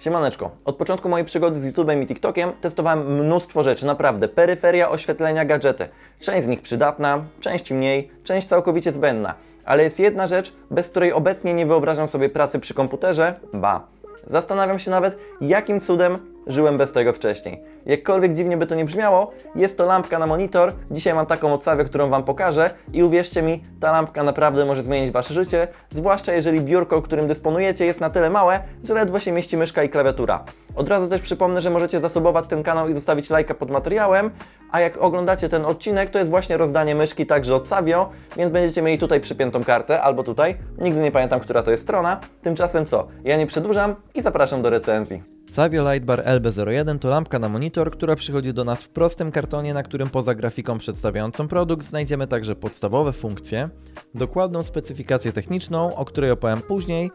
Siemaneczko. Od początku mojej przygody z YouTube'em i TikTokiem testowałem mnóstwo rzeczy, naprawdę. Peryferia, oświetlenia, gadżety. Część z nich przydatna, część mniej, część całkowicie zbędna. Ale jest jedna rzecz, bez której obecnie nie wyobrażam sobie pracy przy komputerze, ba. Zastanawiam się nawet, jakim cudem żyłem bez tego wcześniej. Jakkolwiek dziwnie by to nie brzmiało, jest to lampka na monitor. Dzisiaj mam taką odsawę, którą Wam pokażę i uwierzcie mi, ta lampka naprawdę może zmienić Wasze życie, zwłaszcza jeżeli biurko, którym dysponujecie jest na tyle małe, że ledwo się mieści myszka i klawiatura. Od razu też przypomnę, że możecie zasubować ten kanał i zostawić lajka pod materiałem, a jak oglądacie ten odcinek, to jest właśnie rozdanie myszki także od Savio, więc będziecie mieli tutaj przypiętą kartę, albo tutaj. Nigdy nie pamiętam, która to jest strona. Tymczasem co? Ja nie przedłużam i zapraszam do recenzji. Savio Lightbar LB01 to lampka na monitor, która przychodzi do nas w prostym kartonie, na którym poza grafiką przedstawiającą produkt znajdziemy także podstawowe funkcje, dokładną specyfikację techniczną, o której opowiem później,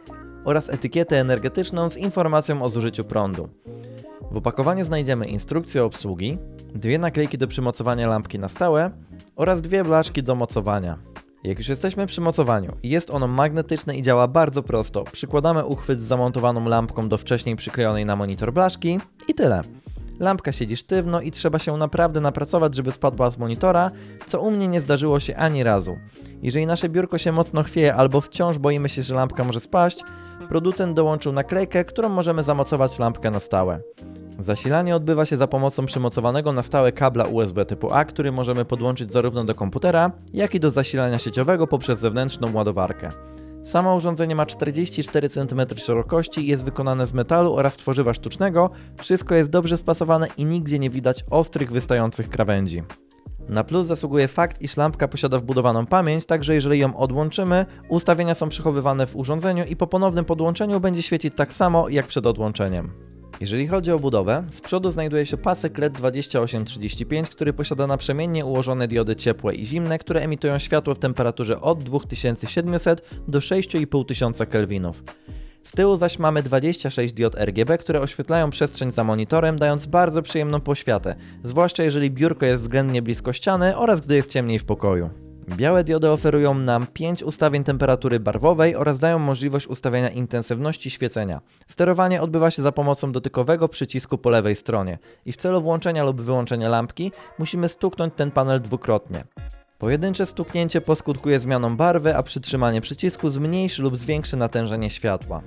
oraz etykietę energetyczną z informacją o zużyciu prądu. W opakowaniu znajdziemy instrukcję obsługi, dwie naklejki do przymocowania lampki na stałe oraz dwie blaszki do mocowania. Jak już jesteśmy przy mocowaniu jest ono magnetyczne i działa bardzo prosto, przykładamy uchwyt z zamontowaną lampką do wcześniej przyklejonej na monitor blaszki i tyle. Lampka siedzi sztywno i trzeba się naprawdę napracować, żeby spadła z monitora, co u mnie nie zdarzyło się ani razu. Jeżeli nasze biurko się mocno chwieje albo wciąż boimy się, że lampka może spaść, producent dołączył naklejkę, którą możemy zamocować lampkę na stałe. Zasilanie odbywa się za pomocą przymocowanego na stałe kabla USB typu A, który możemy podłączyć zarówno do komputera, jak i do zasilania sieciowego poprzez zewnętrzną ładowarkę. Samo urządzenie ma 44 cm szerokości jest wykonane z metalu oraz tworzywa sztucznego. Wszystko jest dobrze spasowane i nigdzie nie widać ostrych, wystających krawędzi. Na plus zasługuje fakt, iż lampka posiada wbudowaną pamięć, także jeżeli ją odłączymy, ustawienia są przechowywane w urządzeniu i po ponownym podłączeniu będzie świecić tak samo jak przed odłączeniem. Jeżeli chodzi o budowę, z przodu znajduje się pasek LED 2835, który posiada naprzemiennie ułożone diody ciepłe i zimne, które emitują światło w temperaturze od 2700 do 6500 kelwinów. Z tyłu zaś mamy 26 diod RGB, które oświetlają przestrzeń za monitorem, dając bardzo przyjemną poświatę, zwłaszcza jeżeli biurko jest względnie blisko ściany oraz gdy jest ciemniej w pokoju. Białe diody oferują nam 5 ustawień temperatury barwowej oraz dają możliwość ustawiania intensywności świecenia. Sterowanie odbywa się za pomocą dotykowego przycisku po lewej stronie i w celu włączenia lub wyłączenia lampki musimy stuknąć ten panel dwukrotnie. Pojedyncze stuknięcie poskutkuje zmianą barwy, a przytrzymanie przycisku zmniejszy lub zwiększy natężenie światła.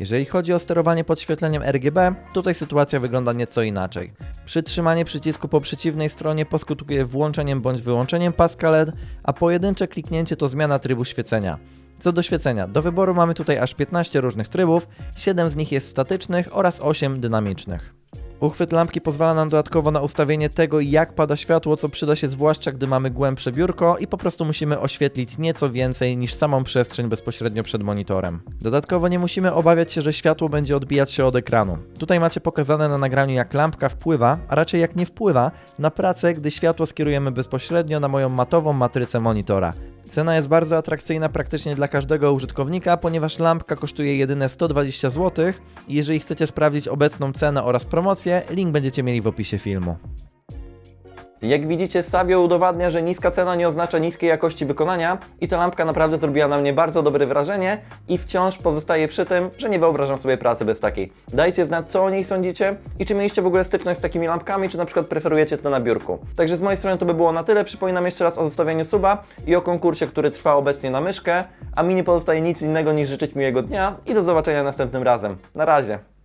Jeżeli chodzi o sterowanie podświetleniem RGB, tutaj sytuacja wygląda nieco inaczej. Przytrzymanie przycisku po przeciwnej stronie poskutkuje włączeniem bądź wyłączeniem paska LED, a pojedyncze kliknięcie to zmiana trybu świecenia. Co do świecenia, do wyboru mamy tutaj aż 15 różnych trybów, 7 z nich jest statycznych oraz 8 dynamicznych. Uchwyt lampki pozwala nam dodatkowo na ustawienie tego, jak pada światło, co przyda się zwłaszcza, gdy mamy głębsze biurko i po prostu musimy oświetlić nieco więcej niż samą przestrzeń bezpośrednio przed monitorem. Dodatkowo nie musimy obawiać się, że światło będzie odbijać się od ekranu. Tutaj macie pokazane na nagraniu, jak lampka wpływa, a raczej jak nie wpływa, na pracę, gdy światło skierujemy bezpośrednio na moją matową matrycę monitora. Cena jest bardzo atrakcyjna praktycznie dla każdego użytkownika, ponieważ lampka kosztuje jedyne 120 zł jeżeli chcecie sprawdzić obecną cenę oraz promocję, link będziecie mieli w opisie filmu. Jak widzicie, Savio udowadnia, że niska cena nie oznacza niskiej jakości wykonania i ta lampka naprawdę zrobiła na mnie bardzo dobre wrażenie i wciąż pozostaję przy tym, że nie wyobrażam sobie pracy bez takiej. Dajcie znać, co o niej sądzicie i czy mieliście w ogóle styczność z takimi lampkami, czy na przykład preferujecie to na biurku. Także z mojej strony to by było na tyle. Przypominam jeszcze raz o zostawieniu suba i o konkursie, który trwa obecnie na myszkę, a mi nie pozostaje nic innego niż życzyć miłego dnia i do zobaczenia następnym razem. Na razie.